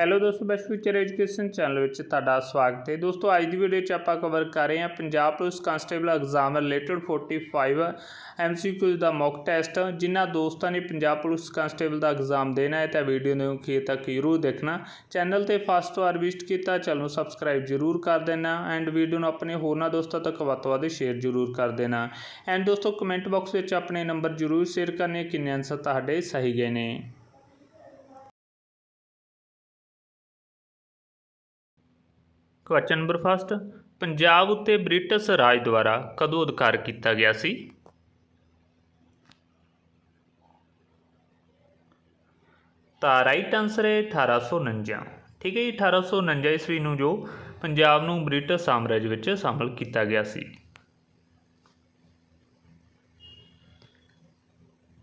Hello ਦੋਸਤੋ best future education channel ਵਿੱਚ ਤੁਹਾਡਾ ਸਵਾਗਤ ਹੈ। ਦੋਸਤੋ, ਅੱਜ ਦੀ ਵੀਡੀਓ 'ਚ ਆਪਾਂ ਕਵਰ ਕਰ ਰਹੇ ਹਾਂ Punjab police constable exam related 45 MCQs ਦਾ ਮੌਕ ਟੈਸਟ ਜਿਨ੍ਹਾਂ ਦੋਸਤਾਂ ਨੇ ਪੰਜਾਬ ਪੁਲਿਸ ਕਾਂਸਟੇਬਲ ਦਾ ਐਗਜ਼ਾਮ ਦੇਣਾ ਹੈ, ਤਾਂ ਵੀਡੀਓ ਨੂੰ ਅਖੀਰ ਤੱਕ ਜ਼ਰੂਰ ਦੇਖਣਾ। ਚੈਨਲ ਤੇ ਫਸਟ ਵਾਰ ਵਿਜ਼ਿਟ ਕੀਤਾ, ਚੈਨਲ ਨੂੰ ਸਬਸਕ੍ਰਾਈਬ ਜ਼ਰੂਰ ਕਰ ਦੇਣਾ ਐਂਡ ਵੀਡੀਓ ਨੂੰ ਆਪਣੇ ਹੋਰਨਾਂ ਦੋਸਤਾਂ ਤੱਕ ਵੱਧ ਤੋਂ ਵੱਧ ਸ਼ੇਅਰ ਜ਼ਰੂਰ ਕਰ ਦੇਣਾ। ਐਂਡ ਦੋਸਤੋ ਕਮੈਂਟ ਬਾਕਸ ਵਿੱਚ ਆਪਣੇ ਨੰਬਰ ਜ਼ਰੂਰ ਸ਼ੇਅਰ ਕਰਨੇ, ਕਿੰਨੇ ਆਨਸਰ ਤੁਹਾਡੇ ਸਹੀ ਗਏ ਨੇ। ਕੁਐਸਚਨ ਨੰਬਰ ਫਸਟ ਪੰਜਾਬ ਉੱਤੇ ਬ੍ਰਿਟਿਸ਼ ਰਾਜ ਦੁਆਰਾ ਕਦੋਂ ਅਧਿਕਾਰ ਕੀਤਾ ਗਿਆ ਸੀ? ਤਾਂ ਰਾਈਟ ਆਨਸਰ ਹੈ 1849 ਠੀਕ ਹੈ ਜੀ 1849 ਈਸਵੀ ਨੂੰ ਜੋ ਪੰਜਾਬ ਨੂੰ ਬ੍ਰਿਟਿਸ਼ ਸਾਮਰਾਜ ਵਿੱਚ ਸ਼ਾਮਲ ਕੀਤਾ ਗਿਆ ਸੀ।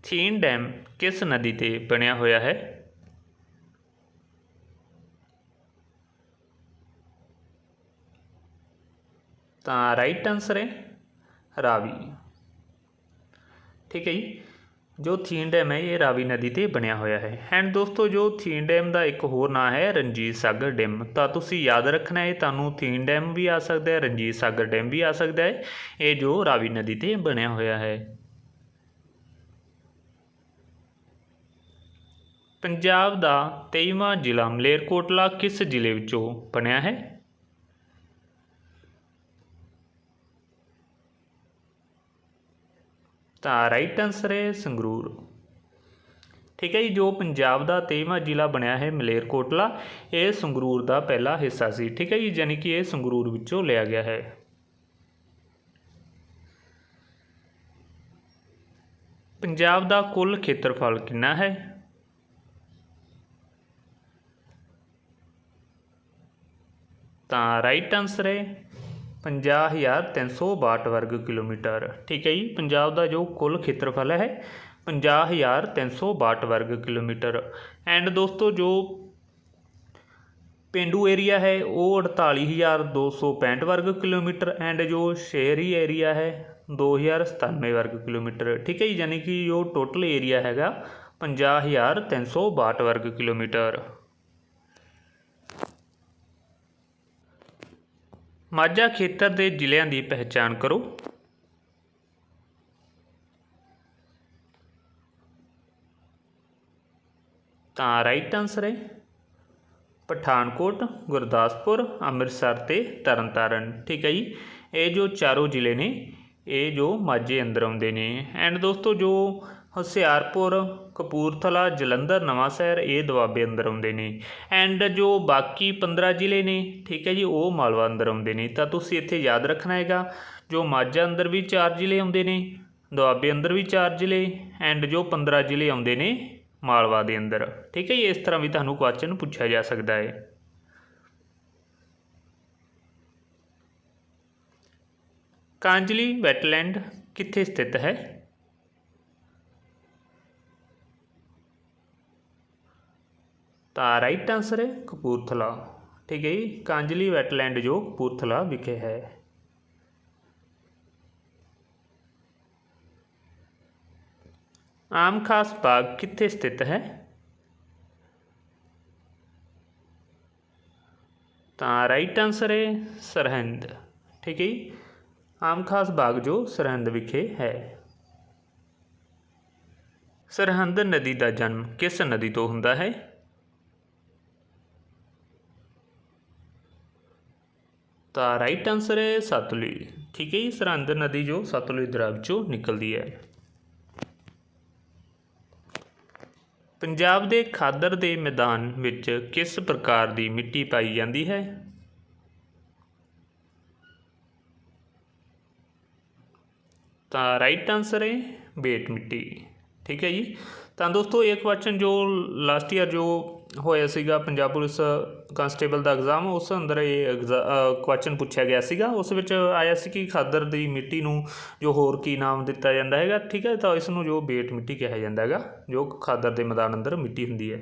ਥੀਨ ਡੈਮ ਕਿਸ ਨਦੀ ਤੇ ਬਣਿਆ ਹੋਇਆ ਹੈ? ਤਾਂ ਰਾਈਟ ਆਨਸਰ ਹੈ ਰਾਵੀ। ਠੀਕ ਹੈ ਜੀ। ਜੋ ਥੀਨ ਡੈਮ ਹੈ, ਇਹ ਰਾਵੀ ਨਦੀ ਤੇ ਬਣਿਆ ਹੋਇਆ ਹੈ। ਐਂਡ ਦੋਸਤੋ, ਜੋ ਥੀਨ ਡੈਮ ਦਾ ਇੱਕ ਹੋਰ ਨਾਂ ਹੈ ਰਣਜੀਤ ਸਾਗਰ ਡੈਮ। ਤਾਂ ਤੁਸੀਂ ਯਾਦ ਰੱਖਣਾ ਹੈ, ਤੁਹਾਨੂੰ ਥੀਨ ਡੈਮ ਵੀ ਆ ਸਕਦਾ ਹੈ, ਰਣਜੀਤ ਸਾਗਰ ਡੈਮ ਵੀ ਆ ਸਕਦਾ ਹੈ। ਇਹ ਜੋ ਰਾਵੀ ਨਦੀ ਤੇ ਬਣਿਆ ਹੋਇਆ ਹੈ। ਪੰਜਾਬ ਦਾ 23ਵਾਂ ਜ਼ਿਲ੍ਹਾ ਮਲੇਰਕੋਟਲਾ ਕਿਸ ਜ਼ਿਲ੍ਹੇ ਵਿੱਚੋਂ ਬਣਿਆ ਹੈ? ਤਾਂ ਰਾਈਟ ਆਨਸਰ ਹੈ ਸੰਗਰੂਰ। ਠੀਕ ਹੈ ਜੀ, ਜੋ ਪੰਜਾਬ ਦਾ 23ਵਾਂ ਜ਼ਿਲ੍ਹਾ ਬਣਿਆ ਹੈ ਮਲੇਰਕੋਟਲਾ, ਇਹ ਸੰਗਰੂਰ ਦਾ ਪਹਿਲਾ ਹਿੱਸਾ ਸੀ। ਠੀਕ ਹੈ ਜੀ, ਯਾਨੀ ਕਿ ਇਹ ਸੰਗਰੂਰ ਵਿੱਚੋਂ ਲਿਆ ਗਿਆ ਹੈ। ਪੰਜਾਬ ਦਾ ਕੁੱਲ ਖੇਤਰਫਲ ਕਿੰਨਾ ਹੈ? ਤਾਂ ਰਾਈਟ ਆਨਸਰ ਹੈ 50362 ਵਰਗ ਕਿਲੋਮੀਟਰ। ਠੀਕ ਹੈ ਜੀ, ਪੰਜਾਬ ਦਾ ਜੋ ਕੁੱਲ ਖੇਤਰਫਲ ਹੈ 50362 ਵਰਗ ਕਿਲੋਮੀਟਰ। ਐਂਡ ਦੋਸਤੋ, ਜੋ ਪਿੰਡੂ ਏਰੀਆ ਹੈ, ਉਹ 48265 ਵਰਗ ਕਿਲੋਮੀਟਰ ਐਂਡ ਜੋ ਸ਼ਹਿਰੀ ਏਰੀਆ ਹੈ 2097 ਵਰਗ ਕਿਲੋਮੀਟਰ। ਠੀਕ ਹੈ ਜੀ, ਯਾਨੀ ਕਿ ਜੋ ਟੋਟਲ ਏਰੀਆ ਹੈਗਾ 50362 ਵਰਗ ਕਿਲੋਮੀਟਰ। ਮਾਝਾ ਖੇਤਰ ਦੇ ਜ਼ਿਲ੍ਹਿਆਂ ਦੀ ਪਹਿਚਾਣ ਕਰੋ। ਤਾਂ ਰਾਈਟ ਆਨਸਰ ਹੈ। ਪਠਾਨਕੋਟ, ਗੁਰਦਾਸਪੁਰ, ਅੰਮ੍ਰਿਤਸਰ ਤੇ ਤਰਨਤਾਰਨ। ਠੀਕ ਹੈ ਜੀ। ਇਹ ਜੋ ਚਾਰੋਂ ਜ਼ਿਲ੍ਹੇ ਨੇ, ਇਹ ਜੋ ਮਾਝੇ ਅੰਦਰ ਆਉਂਦੇ ਨੇ। ਐਂਡ ਦੋਸਤੋ, ਜੋ ਹੁਸ਼ਿਆਰਪੁਰ, ਕਪੂਰਥਲਾ, ਜਲੰਧਰ ਨਵਾਂਸ਼ਹਿਰ ਇਹ ਦੁਆਬੇ ਅੰਦਰ ਆਉਂਦੇ ਨੇ। ਐਂਡ ਜੋ ਬਾਕੀ 15 ਜ਼ਿਲ੍ਹੇ ਨੇ, ਠੀਕ ਹੈ ਜੀ, ਉਹ ਮਾਲਵਾ ਅੰਦਰ ਆਉਂਦੇ ਨੇ। ਤਾਂ ਤੁਸੀਂ ਇੱਥੇ ਯਾਦ ਰੱਖਣਾ ਹੈਗਾ, ਜੋ ਮਾਝਾ ਅੰਦਰ ਵੀ ਚਾਰ ਜ਼ਿਲ੍ਹੇ ਆਉਂਦੇ ਨੇ, ਦੁਆਬੇ ਅੰਦਰ ਵੀ ਚਾਰ ਜ਼ਿਲ੍ਹੇ ਐਂਡ ਜੋ 15 ਜ਼ਿਲ੍ਹੇ ਆਉਂਦੇ ਨੇ, ਮਾਲਵਾ ਦੇ ਅੰਦਰ। ਠੀਕ ਹੈ ਜੀ, ਇਸ ਤਰ੍ਹਾਂ ਵੀ ਤੁਹਾਨੂੰ ਕੁਐਸਚਨ ਪੁੱਛਿਆ ਜਾ ਸਕਦਾ ਹੈ। ਕਾਂਜਲੀ ਵੈਟਲੈਂਡ ਕਿੱਥੇ ਸਥਿਤ ਹੈ? ਤਾਂ ਰਾਈਟ ਆਨਸਰ ਹੈ ਕਪੂਰਥਲਾ। ਠੀਕ ਹੈ ਜੀ, ਕਾਂਜਲੀ ਵੈਟਲੈਂਡ ਜੋ ਕਪੂਰਥਲਾ ਵਿਖੇ ਹੈ। ਆਮ ਖਾਸ ਬਾਗ ਕਿੱਥੇ ਸਥਿਤ ਹੈ? ਤਾਂ ਰਾਈਟ ਆਨਸਰ ਹੈ ਸਰਹੰਦ। ਠੀਕ ਹੈ ਜੀ, ਆਮ ਖਾਸ ਬਾਗ ਜੋ ਸਰਹੰਦ ਵਿਖੇ ਹੈ। ਸਰਹੰਦ ਨਦੀ ਦਾ ਜਨਮ ਕਿਸ ਨਦੀ ਤੋਂ ਹੁੰਦਾ ਹੈ? ਤਾਂ ਰਾਈਟ ਆਨਸਰ ਹੈ ਸਤਲੁਜ। ਠੀਕ ਹੈ ਜੀ, ਸਰਹੰਦ ਨਦੀ ਜੋ ਸਤਲੁਜ ਦਰਿਆ ਵਿੱਚੋਂ ਨਿਕਲਦੀ ਹੈ। ਪੰਜਾਬ ਦੇ ਖਾਦਰ ਦੇ ਮੈਦਾਨ ਵਿੱਚ ਕਿਸ ਪ੍ਰਕਾਰ ਦੀ ਮਿੱਟੀ ਪਾਈ ਜਾਂਦੀ ਹੈ? ਤਾਂ ਰਾਈਟ ਆਨਸਰ ਹੈ ਬੇਟ ਮਿੱਟੀ। ਠੀਕ ਹੈ ਜੀ। ਤਾਂ ਦੋਸਤੋ, ਇਹ ਕੁਐਸਚਨ ਜੋ ਲਾਸਟ ਈਅਰ ਜੋ ਹੋਇਆ ਸੀਗਾ ਪੰਜਾਬ ਪੁਲਿਸ ਕਾਂਸਟੇਬਲ ਦਾ ਐਗਜ਼ਾਮ ਉਸ ਅੰਦਰ ਇਹ ਕੁਐਸਚਨ ਪੁੱਛਿਆ ਗਿਆ ਸੀਗਾ। ਉਸ ਵਿੱਚ ਆਇਆ ਸੀ ਕਿ ਖਾਦਰ ਦੀ ਮਿੱਟੀ ਨੂੰ ਜੋ ਹੋਰ ਕੀ ਨਾਮ ਦਿੱਤਾ ਜਾਂਦਾ ਹੈਗਾ, ਠੀਕ ਹੈ, ਤਾਂ ਇਸ ਨੂੰ ਜੋ ਬੇਟ ਮਿੱਟੀ ਕਿਹਾ ਜਾਂਦਾ ਹੈਗਾ, ਜੋ ਖਾਦਰ ਦੇ ਮੈਦਾਨ ਅੰਦਰ ਮਿੱਟੀ ਹੁੰਦੀ ਹੈ।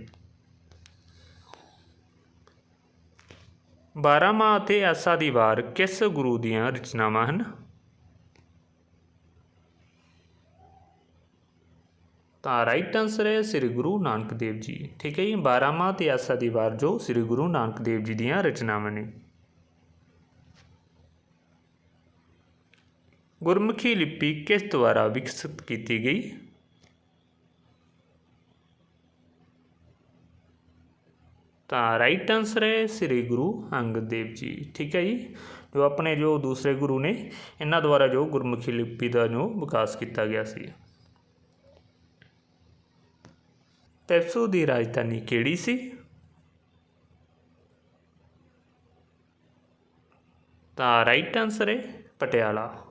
ਬਾਰਾਂਮਾਹ ਅਤੇ ਆਸਾ ਦੀ ਵਾਰ ਕਿਸ ਗੁਰੂ ਦੀਆਂ ਰਚਨਾਵਾਂ ਹਨ? ਤਾਂ ਰਾਈਟ ਆਨਸਰ ਹੈ ਸ੍ਰੀ ਗੁਰੂ ਨਾਨਕ ਦੇਵ ਜੀ। ਠੀਕ ਹੈ ਜੀ 12ਵਾਂ ਤੇ ਆਸਾ ਦੀ ਵਾਰ ਜੋ ਸ੍ਰੀ ਗੁਰੂ ਨਾਨਕ ਦੇਵ ਜੀ ਦੀਆਂ ਰਚਨਾਵਾਂ ਨੇ। ਗੁਰਮੁਖੀ ਲਿਪੀ ਕਿਸ ਦੁਆਰਾ ਵਿਕਸਿਤ ਕੀਤੀ ਗਈ? ਤਾਂ ਰਾਈਟ ਆਨਸਰ ਹੈ ਸ੍ਰੀ ਗੁਰੂ ਅੰਗਦ ਦੇਵ ਜੀ। ਠੀਕ ਹੈ ਜੀ, ਜੋ ਆਪਣੇ ਜੋ ਦੂਸਰੇ ਗੁਰੂ ਨੇ, ਇਹਨਾਂ ਦੁਆਰਾ ਜੋ ਗੁਰਮੁਖੀ ਲਿਪੀ ਦਾ ਜੋ ਵਿਕਾਸ ਕੀਤਾ ਗਿਆ ਸੀ। ਪੈਪਸੂ ਦੀ ਰਾਜਧਾਨੀ ਕਿਹੜੀ ਸੀ? ਤਾਂ ਰਾਈਟ ਆਨਸਰ ਹੈ ਪਟਿਆਲਾ।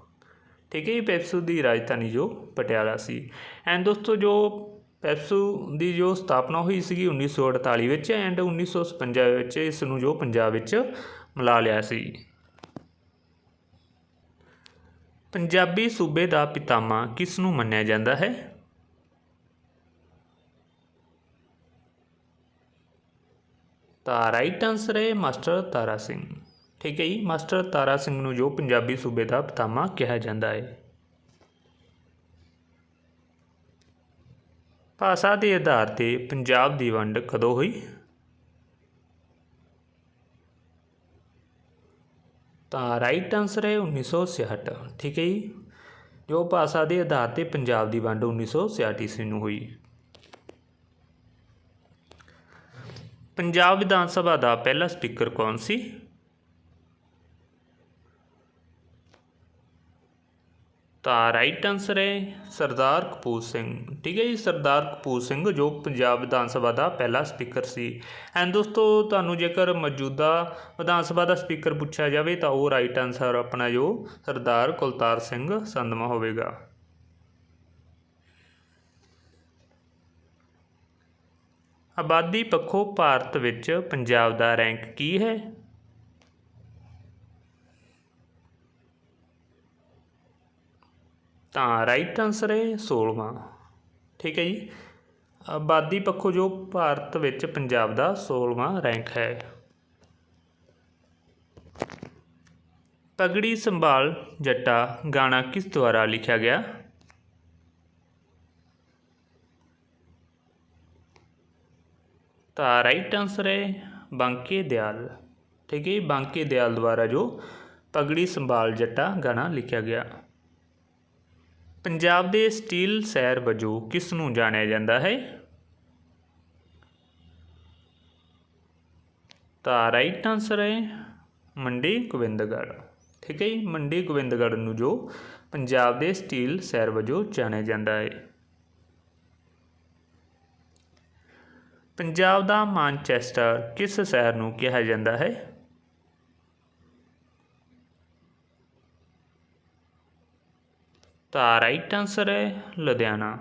ਠੀਕ ਹੈ ਜੀ, ਪੈਪਸੂ ਦੀ ਰਾਜਧਾਨੀ ਜੋ ਪਟਿਆਲਾ ਸੀ। ਐਂਡ ਦੋਸਤੋ, ਜੋ ਪੈਪਸੂ ਦੀ ਜੋ ਸਥਾਪਨਾ ਹੋਈ ਸੀਗੀ 1948 ਵਿੱਚ ਐਂਡ 1957 ਵਿੱਚ ਇਸ ਨੂੰ ਜੋ ਪੰਜਾਬ ਵਿੱਚ ਮਿਲਾ ਲਿਆ ਸੀ। ਪੰਜਾਬੀ ਸੂਬੇ ਦਾ ਪਿਤਾਮਾ ਕਿਸ ਨੂੰ ਮੰਨਿਆ ਜਾਂਦਾ ਹੈ? ਤਾਂ ਰਾਈਟ ਆਨਸਰ ਹੈ ਮਾਸਟਰ ਤਾਰਾ ਸਿੰਘ। ਠੀਕ ਹੈ ਜੀ, ਮਾਸਟਰ ਤਾਰਾ ਸਿੰਘ ਨੂੰ ਜੋ ਪੰਜਾਬੀ ਸੂਬੇ ਦਾ ਪਿਤਾਮਾ ਕਿਹਾ ਜਾਂਦਾ ਹੈ। ਭਾਸ਼ਾ ਦੇ ਆਧਾਰ ਤੇ ਪੰਜਾਬ ਦੀ ਵੰਡ ਕਦੋਂ ਹੋਈ? ਤਾਂ ਰਾਈਟ ਆਨਸਰ ਹੈ 1966 ਠੀਕ ਹੈ ਜੀ, ਜੋ ਭਾਸ਼ਾ ਦੇ ਆਧਾਰ ਤੇ ਪੰਜਾਬ ਦੀ ਵੰਡ 1966 ਈਸਵੀ ਨੂੰ ਹੋਈ। ਪੰਜਾਬ ਵਿਧਾਨ ਸਭਾ ਦਾ ਪਹਿਲਾ ਸਪੀਕਰ ਕੌਣ ਸੀ? ਤਾਂ ਰਾਈਟ ਆਨਸਰ ਹੈ ਸਰਦਾਰ ਕਪੂਰ ਸਿੰਘ। ਠੀਕ ਹੈ ਜੀ, ਸਰਦਾਰ ਕਪੂਰ ਸਿੰਘ ਜੋ ਪੰਜਾਬ ਵਿਧਾਨ ਸਭਾ ਦਾ ਪਹਿਲਾ ਸਪੀਕਰ ਸੀ। ਐਂਡ ਦੋਸਤੋ, ਤੁਹਾਨੂੰ ਜੇਕਰ ਮੌਜੂਦਾ ਵਿਧਾਨ ਸਭਾ ਦਾ ਸਪੀਕਰ ਪੁੱਛਿਆ ਜਾਵੇ ਤਾਂ ਉਹ ਰਾਈਟ ਆਨਸਰ ਆਪਣਾ ਜੋ ਸਰਦਾਰ ਕੁਲਤਾਰ ਸਿੰਘ ਸੰਧਮਾ ਹੋਵੇਗਾ। ਆਬਾਦੀ ਪੱਖੋਂ ਭਾਰਤ ਵਿੱਚ ਪੰਜਾਬ ਦਾ ਰੈਂਕ ਕੀ ਹੈ? ਤਾਂ ਰਾਈਟ ਆਨਸਰ ਹੈ 16ਵਾਂ ਠੀਕ ਹੈ ਜੀ? ਆਬਾਦੀ ਪੱਖੋਂ ਜੋ ਭਾਰਤ ਵਿੱਚ ਪੰਜਾਬ ਦਾ 16ਵਾਂ ਰੈਂਕ ਹੈ। ਪਗੜੀ ਸੰਭਾਲ ਜੱਟਾ ਗਾਣਾ ਕਿਸ ਦੁਆਰਾ ਲਿਖਿਆ ਗਿਆ? ਤਾਂ ਰਾਈਟ ਆਨਸਰ ਹੈ ਬਾਂਕੇ ਦਿਆਲ। ਠੀਕ ਹੈ ਜੀ, ਬਾਂਕੇ ਦਿਆਲ ਦੁਆਰਾ ਜੋ ਪਗੜੀ ਸੰਭਾਲ ਜੱਟਾ ਗਾਣਾ ਲਿਖਿਆ ਗਿਆ। ਪੰਜਾਬ ਦੇ ਸਟੀਲ ਸ਼ਹਿਰ ਵਜੋਂ ਕਿਸ ਨੂੰ ਜਾਣਿਆ ਜਾਂਦਾ ਹੈ? ਤਾਂ ਰਾਈਟ ਆਨਸਰ ਹੈ ਮੰਡੀ ਗੋਬਿੰਦਗੜ੍ਹ। ਠੀਕ ਹੈ ਜੀ, ਮੰਡੀ ਗੋਬਿੰਦਗੜ੍ਹ ਨੂੰ ਜੋ ਪੰਜਾਬ ਦੇ ਸਟੀਲ ਸ਼ਹਿਰ ਵਜੋਂ ਜਾਣਿਆ ਜਾਂਦਾ ਹੈ। ਪੰਜਾਬ ਦਾ ਮਾਨਚੈਸਟਰ ਕਿਸ ਸ਼ਹਿਰ ਨੂੰ ਕਿਹਾ ਜਾਂਦਾ ਹੈ? ਤਾਂ ਰਾਈਟ ਆਨਸਰ ਹੈ ਲੁਧਿਆਣਾ।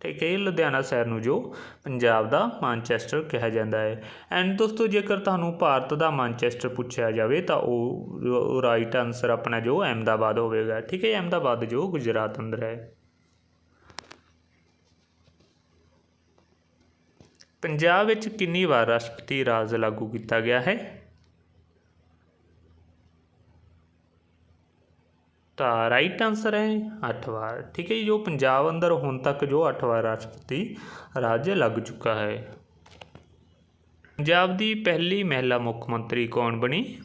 ਠੀਕ ਹੈ ਲੁਧਿਆਣਾ ਸ਼ਹਿਰ ਨੂੰ ਜੋ ਪੰਜਾਬ ਦਾ ਮਾਨਚੈਸਟਰ ਕਿਹਾ ਜਾਂਦਾ ਹੈ। ਐਂਡ ਦੋਸਤੋ, ਜੇਕਰ ਤੁਹਾਨੂੰ ਭਾਰਤ ਦਾ ਮਾਨਚੈਸਟਰ ਪੁੱਛਿਆ ਜਾਵੇ, ਤਾਂ ਉਹ ਰਾਈਟ ਆਨਸਰ ਆਪਣਾ ਜੋ ਅਹਿਮਦਾਬਾਦ ਹੋਵੇਗਾ। ਠੀਕ ਹੈ, ਅਹਿਮਦਾਬਾਦ ਜੋ ਗੁਜਰਾਤ ਅੰਦਰ ਹੈ। ਪੰਜਾਬ ਵਿੱਚ ਕਿੰਨੀ ਵਾਰ ਰਾਸ਼ਟਰਪਤੀ ਰਾਜ ਲਾਗੂ ਕੀਤਾ ਗਿਆ ਹੈ? ਤਾਂ ਰਾਈਟ ਆਨਸਰ ਹੈ 8 ਵਾਰ। ਠੀਕ ਹੈ ਜੀ, ਜੋ ਪੰਜਾਬ ਅੰਦਰ ਹੁਣ ਤੱਕ ਜੋ 8 ਵਾਰ ਰਾਸ਼ਟਰਪਤੀ ਰਾਜ ਲੱਗ ਚੁੱਕਾ ਹੈ। ਪੰਜਾਬ ਦੀ ਪਹਿਲੀ ਮਹਿਲਾ ਮੁੱਖ ਮੰਤਰੀ ਕੌਣ ਬਣੀ?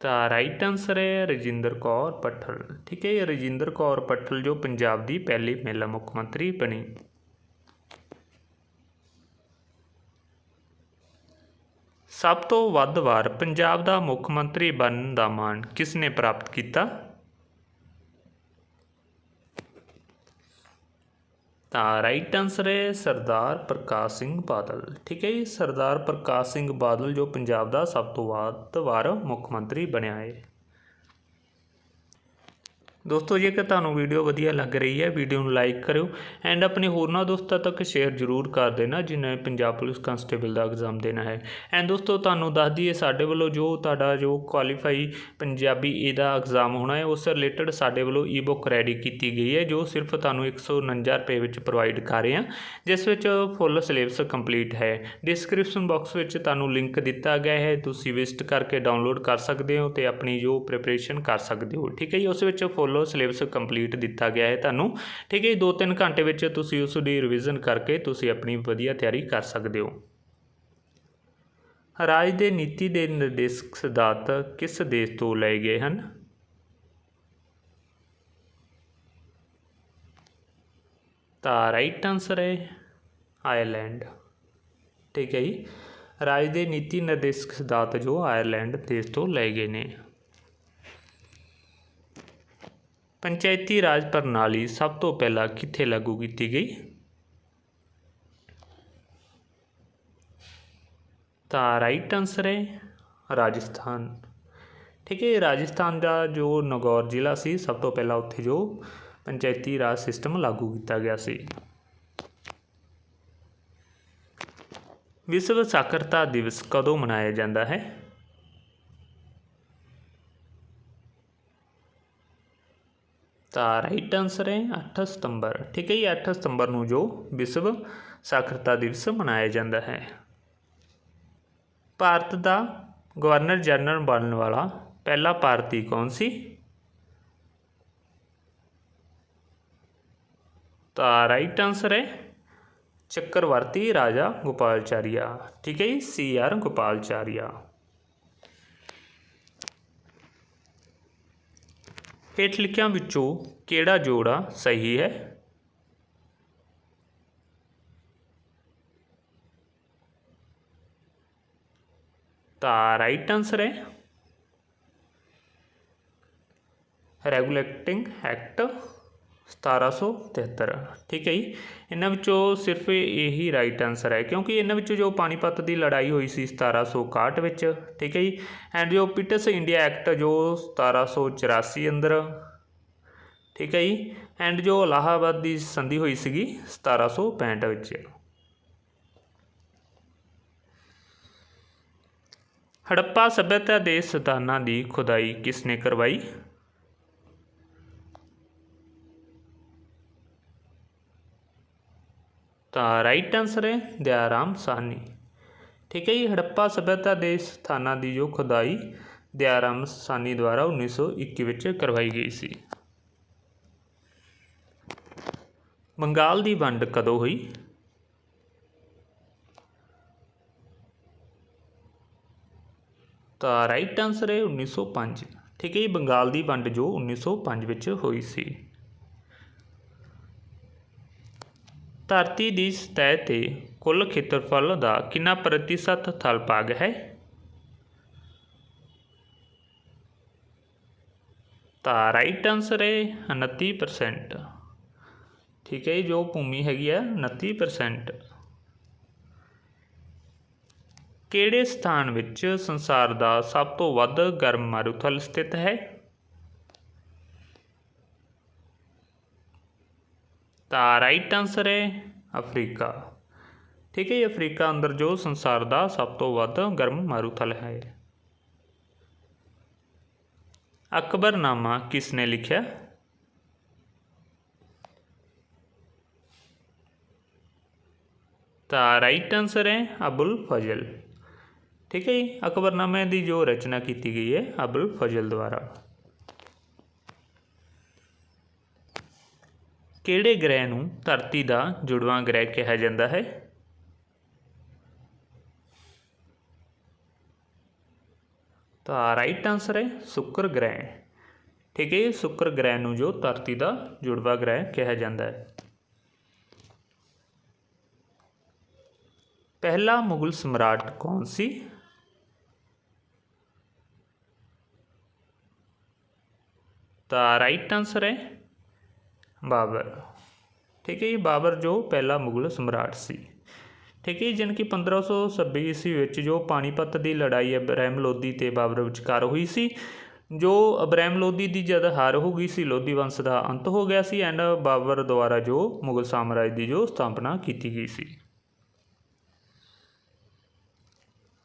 ਤਾਂ ਰਾਈਟ ਆਨਸਰ ਹੈ ਰਜਿੰਦਰ ਕੌਰ ਪੱਠਲ। ਠੀਕ ਹੈ ਰਜਿੰਦਰ ਕੌਰ ਪੱਠਲ ਜੋ ਪੰਜਾਬ ਦੀ ਪਹਿਲੀ ਮਹਿਲਾ ਮੁੱਖ ਮੰਤਰੀ ਬਣੀ। ਸਭ ਤੋਂ ਵੱਧ ਵਾਰ ਪੰਜਾਬ ਦਾ ਮੁੱਖ ਮੰਤਰੀ ਬਣਨ ਦਾ ਮਾਣ ਕਿਸ ਨੇ ਪ੍ਰਾਪਤ ਕੀਤਾ? ਤਾਂ ਰਾਈਟ ਆਨਸਰ ਹੈ ਸਰਦਾਰ ਪ੍ਰਕਾਸ਼ ਸਿੰਘ ਬਾਦਲ। ਠੀਕ ਹੈ ਜੀ, ਸਰਦਾਰ ਪ੍ਰਕਾਸ਼ ਸਿੰਘ ਬਾਦਲ ਜੋ ਪੰਜਾਬ ਦਾ ਸਭ ਤੋਂ ਵੱਧ ਵਾਰ ਮੁੱਖ ਮੰਤਰੀ ਬਣਿਆ ਹੈ। ਦੋਸਤੋ, ਜੇਕਰ ਤੁਹਾਨੂੰ ਵੀਡੀਓ ਵਧੀਆ ਲੱਗ ਰਹੀ ਹੈ, ਵੀਡੀਓ ਨੂੰ ਲਾਈਕ ਕਰਿਓ ਐਂਡ ਆਪਣੇ ਹੋਰਨਾਂ ਦੋਸਤਾਂ ਤੱਕ ਸ਼ੇਅਰ ਜ਼ਰੂਰ ਕਰ ਦੇਣਾ, ਜਿਨ੍ਹਾਂ ਨੇ ਪੰਜਾਬ ਪੁਲਿਸ ਕਾਂਸਟੇਬਲ ਦਾ ਐਗਜ਼ਾਮ ਦੇਣਾ ਹੈ। ਐਂਡ ਦੋਸਤੋ, ਤੁਹਾਨੂੰ ਦੱਸ ਦਈਏ, ਸਾਡੇ ਵੱਲੋਂ ਜੋ ਤੁਹਾਡਾ ਜੋ ਕੁਆਲੀਫਾਈ ਪੰਜਾਬੀ ਏ ਦਾ ਐਗਜ਼ਾਮ ਹੋਣਾ ਹੈ, ਉਸ ਰਿਲੇਟਡ ਸਾਡੇ ਵੱਲੋਂ ਈ-ਬੁੱਕ ਰੈਡੀ ਕੀਤੀ ਗਈ ਹੈ, ਜੋ ਸਿਰਫ ਤੁਹਾਨੂੰ 149 ਰੁਪਏ ਵਿੱਚ ਪ੍ਰੋਵਾਈਡ ਕਰ ਰਹੇ ਹਾਂ, ਜਿਸ ਵਿੱਚ ਫੁੱਲ ਸਿਲੇਬਸ ਕੰਪਲੀਟ ਹੈ। ਡਿਸਕ੍ਰਿਪਸ਼ਨ ਬਾਕਸ ਵਿੱਚ ਤੁਹਾਨੂੰ ਲਿੰਕ ਦਿੱਤਾ ਗਿਆ ਹੈ, ਤੁਸੀਂ ਵਿਜ਼ਿਟ ਕਰਕੇ ਡਾਊਨਲੋਡ ਕਰ ਸਕਦੇ ਹੋ ਤੇ ਆਪਣੀ ਜੋ ਪ੍ਰਿਪਰੇਸ਼ਨ ਕਰ ਸਕਦੇ ਹੋ, ਠੀਕ ਹੈ ਜੀ? ਉਸ ਵਿੱਚ ਫੁੱਲ ਵੱਲੋਂ ਸਿਲੇਬਸ ਕੰਪਲੀਟ ਦਿੱਤਾ ਗਿਆ ਹੈ ਤੁਹਾਨੂੰ। ਠੀਕ ਹੈ 2-3 ਘੰਟੇ ਵਿੱਚ ਤੁਸੀਂ ਉਸ ਦੀ ਰਿਵੀਜ਼ਨ ਕਰਕੇ ਤੁਸੀਂ ਆਪਣੀ ਵਧੀਆ ਤਿਆਰੀ ਕਰ ਸਕਦੇ ਹੋ। ਰਾਜ ਦੇ ਨੀਤੀ ਦੇ ਨਿਰਦੇਸ਼ਕ ਸਿਧਾਂਤ ਕਿਸ ਦੇਸ਼ ਤੋਂ ਲਏ ਗਏ ਹਨ? ਤਾਂ ਰਾਈਟ ਆਨਸਰ ਹੈ ਆਇਰਲੈਂਡ ਠੀਕ ਹੈ ਜੀ, ਰਾਜ ਦੇ ਨੀਤੀ ਨਿਰਦੇਸ਼ਕ ਸਿਧਾਂਤ ਜੋ ਆਇਰਲੈਂਡ ਦੇਸ਼ ਤੋਂ ਲਏ ਗਏ ਨੇ। ਪੰਚਾਇਤੀ ਰਾਜ ਪ੍ਰਣਾਲੀ ਸਭ ਤੋਂ ਪਹਿਲਾਂ ਕਿੱਥੇ ਲਾਗੂ ਕੀਤੀ ਗਈ? ਤਾਂ ਰਾਈਟ ਆਨਸਰ ਹੈ ਰਾਜਸਥਾਨ। ਠੀਕ ਹੈ, ਰਾਜਸਥਾਨ ਦਾ ਜੋ ਨਗੌਰ ਜ਼ਿਲ੍ਹਾ ਸੀ, ਸਭ ਤੋਂ ਪਹਿਲਾਂ ਉੱਥੇ ਜੋ ਪੰਚਾਇਤੀ ਰਾਜ ਸਿਸਟਮ ਲਾਗੂ ਕੀਤਾ ਗਿਆ ਸੀ। ਵਿਸ਼ਵ ਸਾਖਰਤਾ ਦਿਵਸ ਕਦੋਂ ਮਨਾਇਆ ਜਾਂਦਾ ਹੈ? ਤਾਂ ਰਾਈਟ ਆਨਸਰ ਹੈ 8 ਸਤੰਬਰ। ਠੀਕ ਹੈ ਜੀ 8 ਸਤੰਬਰ ਨੂੰ ਜੋ ਵਿਸ਼ਵ ਸਾਖਰਤਾ ਦਿਵਸ ਮਨਾਇਆ ਜਾਂਦਾ ਹੈ। ਭਾਰਤ ਦਾ ਗਵਰਨਰ ਜਨਰਲ ਬਣਨ ਵਾਲਾ ਪਹਿਲਾ ਭਾਰਤੀ ਕੌਣ ਸੀ? ਤਾਂ ਰਾਈਟ ਆਨਸਰ ਹੈ ਚੱਕਰਵਰਤੀ ਰਾਜਾ ਗੋਪਾਲਚਾਰੀਆ ਠੀਕ ਹੈ ਜੀ, ਸੀ ਆਰ ਗੋਪਾਲਚਾਰੀਆ ਹੇਠ ਲਿਖਿਆਂ ਵਿੱਚੋਂ ਕਿਹੜਾ ਜੋੜਾ ਸਹੀ ਹੈ? ਤਾਂ ਰਾਈਟ ਆਨਸਰ ਹੈ ਰੈਗੂਲੇਟਿੰਗ ਐਕਟ 1773 ਠੀਕ ਹੈ ਜੀ? ਇਹਨਾਂ ਵਿੱਚੋਂ ਸਿਰਫ ਇਹੀ ਰਾਈਟ ਆਨਸਰ ਹੈ, ਕਿਉਂਕਿ ਇਹਨਾਂ ਵਿੱਚੋਂ ਜੋ ਪਾਣੀਪਤ ਦੀ ਲੜਾਈ ਹੋਈ ਸੀ 1761 ਵਿੱਚ, ਠੀਕ ਹੈ ਜੀ? ਐਂਡ ਜੋ ਪਿਟਸ ਇੰਡੀਆ ਐਕਟ ਜੋ 1784 ਅੰਦਰ, ਠੀਕ ਹੈ ਜੀ? ਐਂਡ ਜੋ ਇਲਾਹਾਬਾਦ ਦੀ ਸੰਧੀ ਹੋਈ ਸੀਗੀ 1765 ਵਿੱਚ। ਹੜੱਪਾ ਸਭਿਅਤਾ ਦੇ ਸਥਾਨਾਂ ਦੀ ਖੁਦਾਈ ਕਿਸ ਨੇ ਕਰਵਾਈ? ਤਾਂ ਰਾਈਟ ਆਨਸਰ ਹੈ ਦਿਆਰਾਮ ਸਾਹਨੀ। ਠੀਕ ਹੈ ਜੀ, ਹੜੱਪਾ ਸਭਿਅਤਾ ਦੇ ਸਥਾਨਾਂ ਦੀ ਜੋ ਖੁਦਾਈ ਦਿਆਰਾਮ ਸਾਹਨੀ ਦੁਆਰਾ 1921 ਵਿੱਚ ਕਰਵਾਈ ਗਈ ਸੀ। ਬੰਗਾਲ ਦੀ ਵੰਡ ਕਦੋਂ ਹੋਈ? ਤਾਂ ਰਾਈਟ ਆਨਸਰ ਹੈ 1905 ਠੀਕ ਹੈ ਜੀ, ਬੰਗਾਲ ਦੀ ਵੰਡ ਜੋ 1905 ਵਿੱਚ ਹੋਈ ਸੀ। ਧਰਤੀ ਦੀ ਸਤਹ ਤੇ ਕੁੱਲ ਖੇਤਰਫਲ ਦਾ ਕਿੰਨਾ ਪ੍ਰਤੀਸ਼ਤ ਥਲ ਭਾਗ ਹੈ? ਤਾਂ ਰਾਈਟ ਆਨਸਰ ਹੈ 29% ਠੀਕ ਹੈ ਜੀ, ਜੋ ਭੂਮੀ ਹੈਗੀ ਹੈ 29% ਕਿਹੜੇ ਸਥਾਨ ਵਿੱਚ ਸੰਸਾਰ ਦਾ ਸਭ ਤੋਂ ਵੱਧ ਗਰਮ ਮਾਰੂਥਲ ਸਥਿਤ ਹੈ? ਤਾਂ ਰਾਈਟ ਆਨਸਰ ਹੈ ਅਫਰੀਕਾ। ਠੀਕ ਹੈ ਜੀ, ਅਫਰੀਕਾ ਅੰਦਰ ਜੋ ਸੰਸਾਰ ਦਾ ਸਭ ਤੋਂ ਵੱਧ ਗਰਮ ਮਾਰੂਥਲ ਹੈ। ਅਕਬਰਨਾਮਾ ਕਿਸ ਨੇ ਲਿਖਿਆ? ਤਾਂ ਰਾਈਟ ਆਨਸਰ ਹੈ ਅਬੁਲ ਫਜ਼ਲ। ਠੀਕ ਹੈ ਜੀ, ਅਕਬਰਨਾਮੇ ਦੀ ਜੋ ਰਚਨਾ ਕੀਤੀ ਗਈ ਹੈ ਅਬੁਲ ਫਜ਼ਲ ਦੁਆਰਾ। ਕਿਹੜੇ ਗ੍ਰਹਿ ਨੂੰ ਧਰਤੀ ਦਾ ਜੁੜਵਾਂ ਗ੍ਰਹਿ ਕਿਹਾ ਜਾਂਦਾ ਹੈ? ਤਾਂ ਰਾਈਟ ਆਨਸਰ ਹੈ ਸ਼ੁੱਕਰ ਗ੍ਰਹਿ। ਠੀਕ ਹੈ, ਸ਼ੁੱਕਰ ਗ੍ਰਹਿ ਨੂੰ ਜੋ ਧਰਤੀ ਦਾ ਜੁੜਵਾ ਗ੍ਰਹਿ ਕਿਹਾ ਜਾਂਦਾ ਹੈ। ਪਹਿਲਾ ਮੁਗਲ ਸਮਰਾਟ ਕੌਣ ਸੀ? ਤਾਂ ਰਾਈਟ ਆਨਸਰ ਹੈ ਬਾਬਰ। ਠੀਕ ਹੈ ਜੀ, ਬਾਬਰ ਜੋ ਪਹਿਲਾ ਮੁਗਲ ਸਮਰਾਟ ਸੀ। ਠੀਕ ਹੈ ਜੀ, ਜਾਣੀ ਕਿ 1526 ਈਸਵੀ ਵਿੱਚ ਜੋ ਪਾਣੀਪਤ ਦੀ ਲੜਾਈ ਇਬਰਾਹਿਮ ਲੋਧੀ ਤੇ ਬਾਬਰ ਵਿਚਕਾਰ ਹੋਈ ਸੀ, ਜੋ ਇਬਰਾਹਿਮ ਲੋਧੀ ਦੀ ਜਦ ਹਾਰ ਹੋ ਗਈ ਸੀ, ਲੋਧੀ ਵੰਸ਼ ਦਾ ਅੰਤ ਹੋ ਗਿਆ ਸੀ ਐਂਡ ਬਾਬਰ ਦੁਆਰਾ ਜੋ ਮੁਗਲ ਸਾਮਰਾਜ ਦੀ ਜੋ ਸਥਾਪਨਾ ਕੀਤੀ ਗਈ ਸੀ।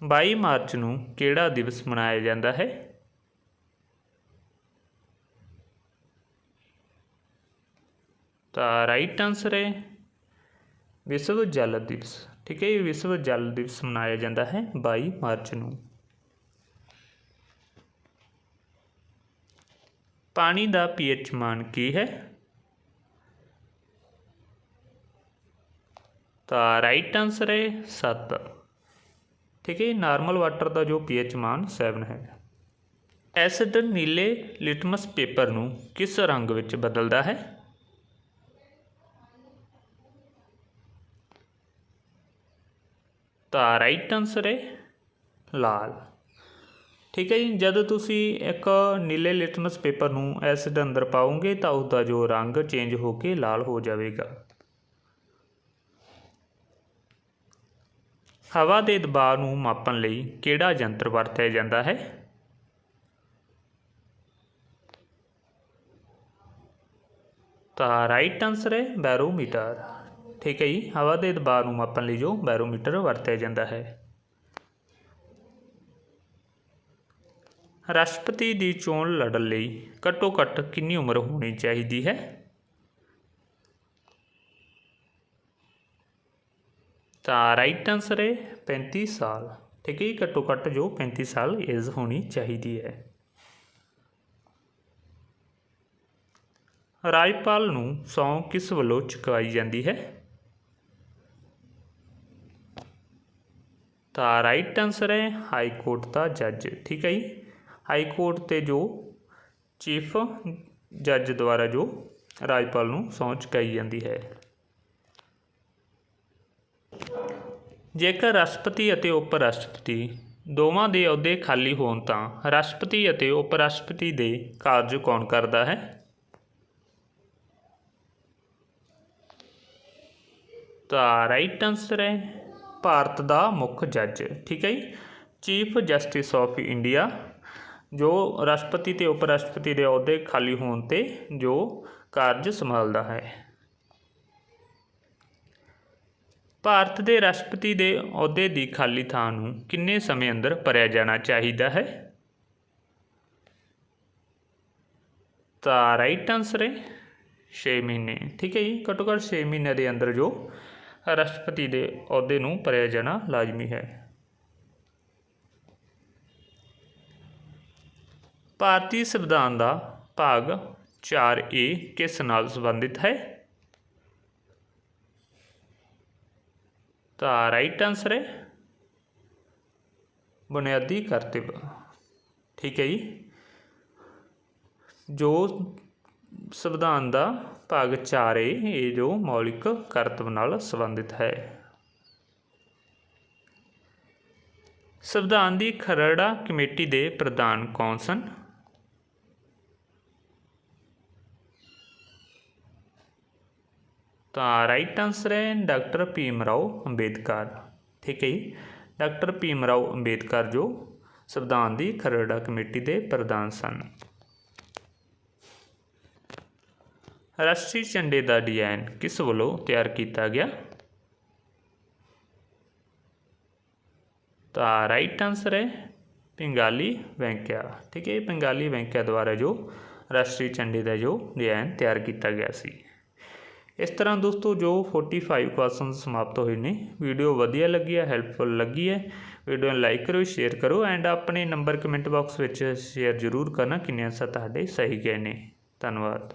22 ਮਾਰਚ ਨੂੰ ਕਿਹੜਾ ਦਿਵਸ ਮਨਾਇਆ ਜਾਂਦਾ ਹੈ? ਤਾਂ ਰਾਈਟ ਆਨਸਰ ਹੈ ਵਿਸ਼ਵ ਜਲ ਦਿਵਸ। ਠੀਕ ਹੈ ਇਹ ਵਿਸ਼ਵ ਜਲ ਦਿਵਸ ਮਨਾਇਆ ਜਾਂਦਾ ਹੈ 22 ਮਾਰਚ ਨੂੰ। ਪਾਣੀ ਦਾ ਪੀਐਚ ਮਾਨ ਕੀ ਹੈ? ਤਾਂ ਰਾਈਟ ਆਨਸਰ ਹੈ 7 ਠੀਕ ਹੈ ਨਾਰਮਲ ਵਾਟਰ ਦਾ ਜੋ ਪੀਐਚ ਮਾਨ 7 ਹੈ। ਐਸਿਡ ਨੀਲੇ ਲਿਟਮਸ ਪੇਪਰ ਨੂੰ ਕਿਸ ਰੰਗ ਵਿੱਚ ਬਦਲਦਾ ਹੈ? ਤਾਂ ਰਾਈਟ ਆਨਸਰ ਹੈ ਲਾਲ। ਠੀਕ ਹੈ ਜੀ, ਜਦੋਂ ਤੁਸੀਂ ਇੱਕ ਨੀਲੇ ਲਿਟਮਸ ਪੇਪਰ ਨੂੰ ਐਸਿਡ ਅੰਦਰ ਪਾਓਗੇ ਤਾਂ ਉਸ ਦਾ ਜੋ ਰੰਗ ਚੇਂਜ ਹੋ ਕੇ ਲਾਲ ਹੋ ਜਾਵੇਗਾ। ਹਵਾ ਦੇ ਦਬਾਅ ਨੂੰ ਮਾਪਣ ਲਈ ਕਿਹੜਾ ਯੰਤਰ ਵਰਤਿਆ ਜਾਂਦਾ ਹੈ? ਤਾਂ ਰਾਈਟ ਆਨਸਰ ਹੈ ਬੈਰੋਮੀਟਰ। ਠੀਕ ਹੈ ਜੀ ਹਵਾ ਦੇ ਦਬਾਅ ਨੂੰ ਮਾਪਣ ਲਈ ਜੋ ਬੈਰੋਮੀਟਰ ਵਰਤਿਆ ਜਾਂਦਾ ਹੈ। ਰਾਸ਼ਟਰਪਤੀ ਦੀ ਚੋਣ ਲੜਨ ਲਈ ਘੱਟੋ ਘੱਟ ਕਿੰਨੀ ਉਮਰ ਹੋਣੀ ਚਾਹੀਦੀ ਹੈ? ਤਾਂ ਰਾਈਟ ਆਨਸਰ ਹੈ 35 ਸਾਲ। ਠੀਕ ਹੈ ਘੱਟੋ ਘੱਟ ਜੋ 35 ਸਾਲ ਏਜ ਹੋਣੀ ਚਾਹੀਦੀ ਹੈ। ਰਾਜਪਾਲ ਨੂੰ ਸਹੁੰ ਕਿਸ ਵੱਲੋਂ ਚੁਕਵਾਈ ਜਾਂਦੀ ਹੈ? ਤਾਂ ਰਾਈਟ ਆਨਸਰ ਹੈ ਹਾਈ ਕੋਰਟ ਦਾ ਜੱਜ ਠੀਕ ਹੈ ਜੀ? ਹਾਈ ਕੋਰਟ ਤੇ ਜੋ ਚੀਫ ਜੱਜ ਦੁਆਰਾ ਜੋ ਰਾਜਪਾਲ ਨੂੰ ਸਹੁੰ ਚੁਕਾਈ ਜਾਂਦੀ ਹੈ। ਜੇਕਰ ਰਾਸ਼ਟਰਪਤੀ ਅਤੇ ਉਪ ਰਾਸ਼ਟਰਪਤੀ ਦੋਵਾਂ ਦੇ ਅਹੁਦੇ ਖਾਲੀ ਹੋਣ ਤਾਂ ਰਾਸ਼ਟਰਪਤੀ ਅਤੇ ਉਪ ਰਾਸ਼ਟਰਪਤੀ ਦੇ ਕਾਰਜ ਕੌਣ ਕਰਦਾ ਹੈ? ਤਾਂ ਰਾਈਟ ਆਨਸਰ ਹੈ ਭਾਰਤ ਦਾ ਮੁੱਖ ਜੱਜ, ਠੀਕ ਹੈ ਜੀ? ਚੀਫ ਜਸਟਿਸ ਆਫ ਇੰਡੀਆ ਜੋ ਰਾਸ਼ਟਰਪਤੀ ਤੇ ਉਪ ਰਾਸ਼ਟਰਪਤੀ ਦੇ ਅਹੁਦੇ ਖਾਲੀ ਹੋਣ ਤੇ ਜੋ ਕਾਰਜ ਸੰਭਾਲਦਾ ਹੈ। ਭਾਰਤ ਦੇ ਰਾਸ਼ਟਰਪਤੀ ਦੇ ਅਹੁਦੇ ਦੀ ਖਾਲੀ ਥਾਂ ਨੂੰ ਕਿੰਨੇ ਸਮੇਂ ਅੰਦਰ ਭਰਿਆ ਜਾਣਾ ਚਾਹੀਦਾ ਹੈ? ਤਾਂ ਰਾਈਟ ਆਨਸਰ ਹੈ 6 ਮਹੀਨੇ, ਠੀਕ ਹੈ ਜੀ? ਘੱਟੋ ਘੱਟ 6 ਮਹੀਨੇ ਦੇ ਅੰਦਰ ਜੋ ਰਾਸ਼ਟਰਪਤੀ ਦੇ ਅਹੁਦੇ ਨੂੰ ਭਰਿਆ ਜਾਣਾ ਲਾਜ਼ਮੀ ਹੈ। ਭਾਰਤੀ ਸੰਵਿਧਾਨ ਦਾ ਭਾਗ 4A ਕਿਸ ਨਾਲ ਸੰਬੰਧਿਤ ਹੈ? ਤਾਂ ਰਾਈਟ ਆਨਸਰ ਹੈ। ਬੁਨਿਆਦੀ ਕਰਤੱਵ। ਠੀਕ ਹੈ ਜੀ। ਜੋ ਸੰਵਿਧਾਨ ਦਾ ਭਾਗ 4 ਹੈ ਇਹ ਜੋ ਮੌਲਿਕ ਕਰਤੱਵ ਨਾਲ ਸੰਬੰਧਿਤ ਹੈ। ਸੰਵਿਧਾਨ ਦੀ ਖਰੜਾ ਕਮੇਟੀ ਦੇ ਪ੍ਰਧਾਨ ਕੌਣ ਸਨ? ਤਾਂ ਰਾਈਟ ਆਨਸਰ ਹੈ ਡਾਕਟਰ ਭੀਮ ਰਾਓ ਅੰਬੇਦਕਰ। ਠੀਕ ਹੈ ਜੀ, ਡਾਕਟਰ ਭੀਮ ਰਾਓ ਅੰਬੇਦਕਰ ਜੋ ਸੰਵਿਧਾਨ ਦੀ ਖਰੜਾ ਕਮੇਟੀ ਦੇ ਪ੍ਰਧਾਨ ਸਨ। ਰਾਸ਼ਟਰੀ ਝੰਡੇ ਦਾ ਡਿਜ਼ਾਈਨ ਕਿਸ ਵੱਲੋਂ ਤਿਆਰ ਕੀਤਾ ਗਿਆ? ਤਾਂ ਰਾਈਟ ਆਨਸਰ ਹੈ ਪਿੰਗਾਲੀ ਵੈਂਕਿਆ ਠੀਕ ਹੈ ਪਿੰਗਾਲੀ ਵੈਂਕਿਆ ਦੁਆਰਾ ਜੋ ਰਾਸ਼ਟਰੀ ਝੰਡੇ ਦਾ ਜੋ ਡਿਜ਼ਾਈਨ ਤਿਆਰ ਕੀਤਾ ਗਿਆ ਸੀ। ਇਸ ਤਰ੍ਹਾਂ ਦੋਸਤੋ ਜੋ 45 ਕੁਐਸਚਨ ਸਮਾਪਤ ਹੋਏ ਨੇ, ਵੀਡੀਓ ਵਧੀਆ ਲੱਗੀ ਹੈ ਹੈਲਪਫੁਲ ਲੱਗੀ ਹੈ, ਵੀਡੀਓ ਨੂੰ ਲਾਈਕ ਕਰੋ ਸ਼ੇਅਰ ਕਰੋ ਐਂਡ ਆਪਣੇ ਨੰਬਰ ਕਮੈਂਟ ਬਾਕਸ ਵਿੱਚ ਸ਼ੇਅਰ ਜ਼ਰੂਰ ਕਰਨਾ ਕਿੰਨੇ ਆਂਸਰ ਤੁਹਾਡੇ ਸਹੀ ਗਏ ਨੇ। ਧੰਨਵਾਦ।